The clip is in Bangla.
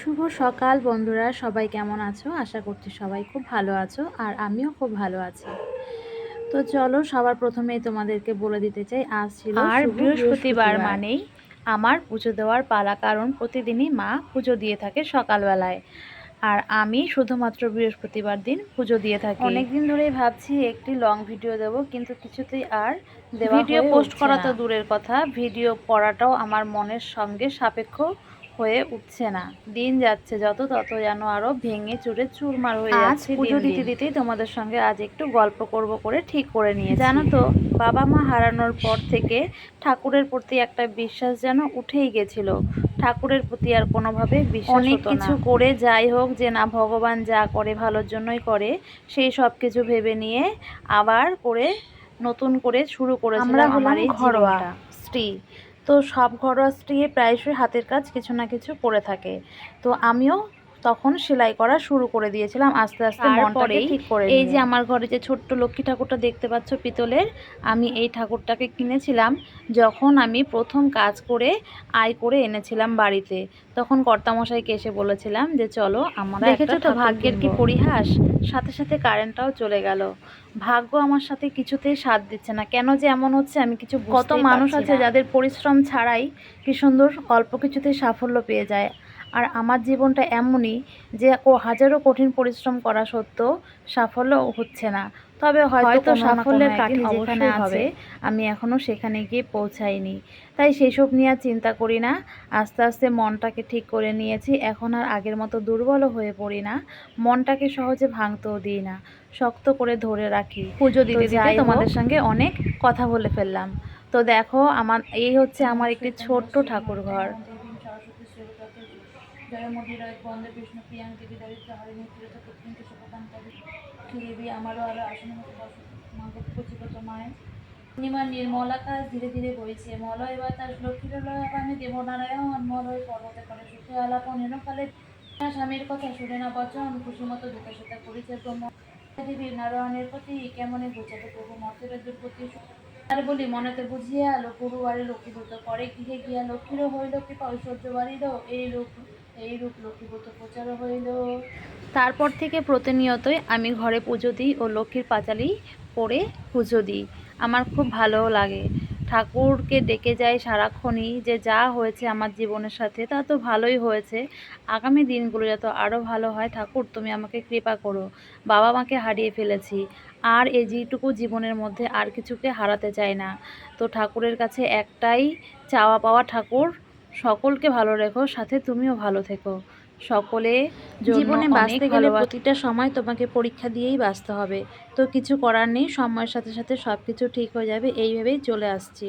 শুভ সকাল বন্ধুরা সবাই কেমন আছো? আশা করছি সবাই খুব ভালো আছো আর আমিও খুব ভালো আছি। তো চলো সবার প্রথমেই তোমাদেরকে বলে দিতে চাই আজ ছিল আর বৃহস্পতিবার মানেই আমার পুজো দেওয়ার পালা কারণ প্রতিদিনই মা পুজো দিয়ে থাকে সকালবেলায়। আর আমি শুধুমাত্র বৃহস্পতিবার দিন পুজো দিয়ে থাকি। অনেকদিন ধরেই ভাবছি একটি লং ভিডিও দেব কিন্তু কিছুতেই আর ভিডিও পোস্ট করা তো দূরের কথা ভিডিও করাটাও আমার মনের সঙ্গে সাপেক্ষ হয়ে উঠছে না। দিন যাচ্ছে যত তত যেন আরও ভেঙে চুরে চুরমার হয়ে যাচ্ছে পুজো দিতে দিতে দিতেই তোমাদের সঙ্গে আজ একটু গল্প করব করে ঠিক করে নিয়ে জানো তো বাবা মা হারানোর পর থেকে ঠাকুরের প্রতি একটা বিশ্বাস যেন উঠেই গেছিল। ঠাকুরের প্রতি আর কোনোভাবে বিশ্বাস অনেক কিছু করে যাই হোক যে না ভগবান যা করে ভালোর জন্যই করে সেই সব কিছু ভেবে নিয়ে আবার করে নতুন করে শুরু করেছিলাম আমরা এই ঘরোয়া স্ত্রী। তো সব ঘরোয়া স্ত্রী প্রায়শই হাতের কাজ কিছু না কিছু করে থাকে। তো আমিও তখন সেলাই করা শুরু করে দিয়েছিলাম। আস্তে আস্তে মনটাকে ঠিক করে এই যে আমার ঘরে যে ছোট্ট লক্ষ্মী ঠাকুরটা দেখতে পাচ্ছ পিতলের আমি এই ঠাকুরটাকে কিনেছিলাম যখন আমি প্রথম কাজ করে আয় করে এনেছিলাম বাড়িতে। তখন কর্তামশাইকে এসে বলেছিলাম যে চলো আমরা দেখেছ তো ভাগ্যের কি পরিহাস? সাথে সাথে কারেন্টটাও চলে গেল। ভাগ্য আমার সাথে কিছুতেই সাথ দিচ্ছে না। কেন যে এমন হচ্ছে আমি কিছু কত মানুষ আছে যাদের পরিশ্রম ছাড়াই কি সুন্দর অল্প কিছুতেই সাফল্য পেয়ে যায়। আর আমার জীবনটা এমনই যে ও হাজারো কঠিন পরিশ্রম করা সত্ত্বেও সাফল্য হচ্ছে না। তবে হয়তো সাফল্যের কাঠি যেখানে আছে, আমি এখনও সেখানে গিয়ে পৌঁছাইনি। তাই সেসব নিয়ে আর চিন্তা করি না। আস্তে আস্তে মনটাকে ঠিক করে নিয়েছি। এখন আর আগের মতো দুর্বল হয়ে পড়ি না। মনটাকে সহজে ভাঙতেও দিই না। শক্ত করে ধরে রাখি। পুজো দিতে যাই তোমাদের সঙ্গে অনেক কথা বলে ফেললাম। তো দেখো আমার এই হচ্ছে আমার একটি ছোট্ট নির্মল আকাশ ধীরে ধীরে বইছে। মলয় বাতাস লক্ষ্মীর লয় আমি দেবনারায়ণ মলয় পর্বতে করে সুখে স্বামীর কথা শুনে না বচন, খুশি মতো সেটা করেছে ব্রহ্ম। নারায়ণের প্রতি কেমনে বুঝাতে প্রভু মতের দুর্পতি আর বলি, মনেতে বুঝিয়া লক্ষ্মী বাড়ি লক্ষ্মীভূত করে গৃহে গিয়া লক্ষ্মীরও হইল কি ঐশ্বর্য বাড়িল, এই রূপ এই রূপ লক্ষ্মীভূত প্রচার হইল। তারপর থেকে প্রতিনিয়তই আমি ঘরে পুজো দিই ও লক্ষ্মীর পাঁচালি পরে পুজো দিই। আমার খুব ভালো লাগে। ঠাকুরকে ডেকে যাই সারাক্ষণই যে যা হয়েছে আমার জীবনের সাথে, তা তো ভালোই হয়েছে। আগামী দিনগুলো যত আরও ভালো হয়, ঠাকুর তুমি আমাকে কৃপা করো। বাবা মাকে হারিয়ে ফেলেছি। আর এই যেটুকু জীবনের মধ্যে আর কিছুকে হারাতে চাই না। তো ঠাকুরের কাছে একটাই চাওয়া পাওয়া ঠাকুর, সকলকে ভালো রেখো, সাথে তুমিও ভালো থেকো। সকলে জীবনে বাঁচতে গেলে প্রতিটা সময় তোমাকে পরীক্ষা দিয়েই বাঁচতে হবে। তো কিছু করার নেই সময়ের সাথে সাথে সব কিছু ঠিক হয়ে যাবে এইভাবেই চলে আসছি।